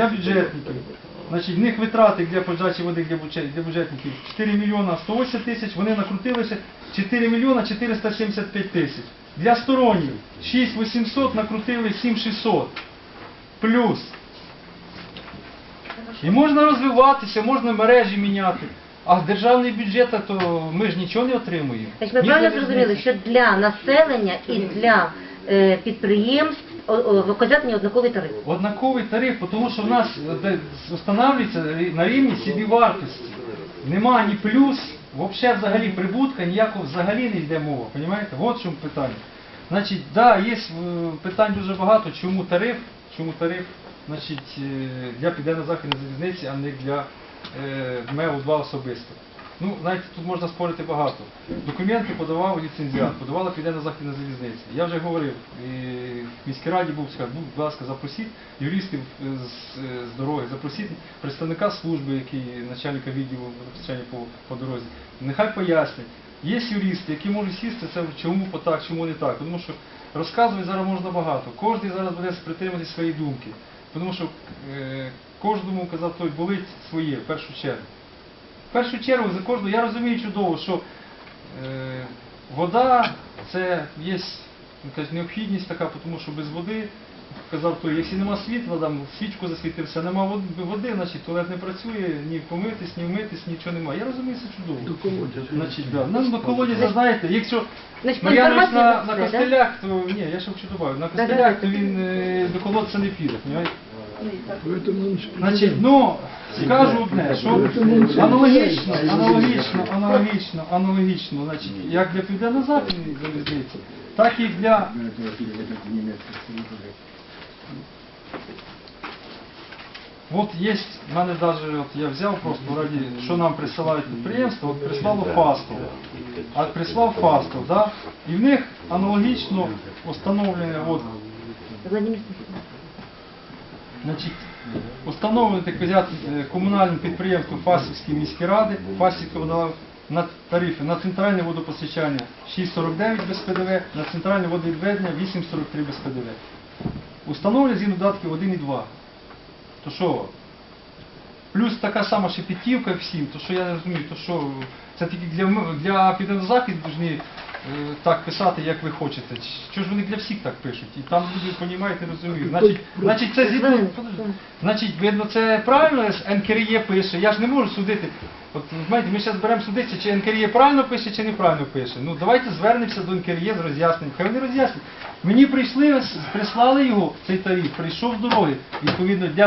для бюджетників. Значить, в них витрати для подачі води для бюджетників 4 мільйона 180 тисяч, вони накрутилися 4 мільйона 475 тисяч. Для сторонніх 6 800 накрутили 7 600. Плюс. І можна розвиватися, можна мережі міняти. А з державний бюджет, то ми ж нічого не отримуємо. Ми правильно зрозуміли, що для населення і для е, підприємств о- о, однаковий тариф. Однаковий тариф, тому що в нас е, встановлюється на рівні собівартості. Нема ні плюс, взагалі взагалі прибутка, ніякого взагалі не йде мова. Понімаєте? От чому питання. Значить, да, є е, питань дуже багато, чому тариф, чому тариф, значить, е, для південно-західної залізниці, а не для е, МЕУ-2 особисто. Ну, знаєте, тут можна спорити багато. Документи подавав ліцензіат, подавала Південно-Західна залізниця. Я вже говорив, в міській раді був сказав, будь ласка, запросіть юристів е, з, е, з дороги, запросіть представника служби, який начальника відділу водопостачання по, по дорозі. Нехай пояснять. Є юристи, які можуть сісти, це чому так, чому не так. Тому що розказувати зараз можна багато. Кожен зараз буде притримати свої думки. Тому що е, кожному казав той болить своє в першу чергу. В першу чергу за кожну, я розумію чудово, що е, вода це є якась необхідність така, тому що без води, казав той, якщо нема світла, там свічку засвітився, нема води, води, значить туалет не працює, ні помитись, ні вмитись, нічого немає. Я розумію це чудово. Значить, да. Ну, до колодязя, знаєте, якщо Значить, Мар'янович інформація на, на да? костелях, то ні, я ще хочу додати, на костелях, то він е, до колодця не піде, понимаєте? Значить, ну, скажу одне, що аналогічно, аналогічно, аналогічно, аналогічно, значить, як для південно-західної залізниці, так і для От є, в мене навіть, от я взяв просто раді, що нам присилають підприємства, от прислало Фастов. А прислав Фастов, да? і в них аналогічно установлене, от, значить, установлене так е, комунальним підприємством Фастівської міської ради, Фастівського на, тарифи на центральне водопостачання 6,49 без ПДВ, на центральне водовідведення 8,43 без ПДВ. Установлені згідно додатків 1 і 2. То що? Плюс така сама шепетівка всім, то що я не розумію, то що це тільки для, для е, так писати, як ви хочете. Що ж вони для всіх так пишуть? І там люди розуміють, не розуміють. Значить, значить це згідно. Значить, видно, це правильно НКРЄ пише. Я ж не можу судити. От знаєте, ми зараз беремо судитися, чи НКРЄ правильно пише, чи неправильно пише. Ну давайте звернемося до НКРЄ з роз'ясненням. Хай вони роз'яснять. Мені прийшли, прислали його, цей тариф, прийшов з дороги. Відповідно, для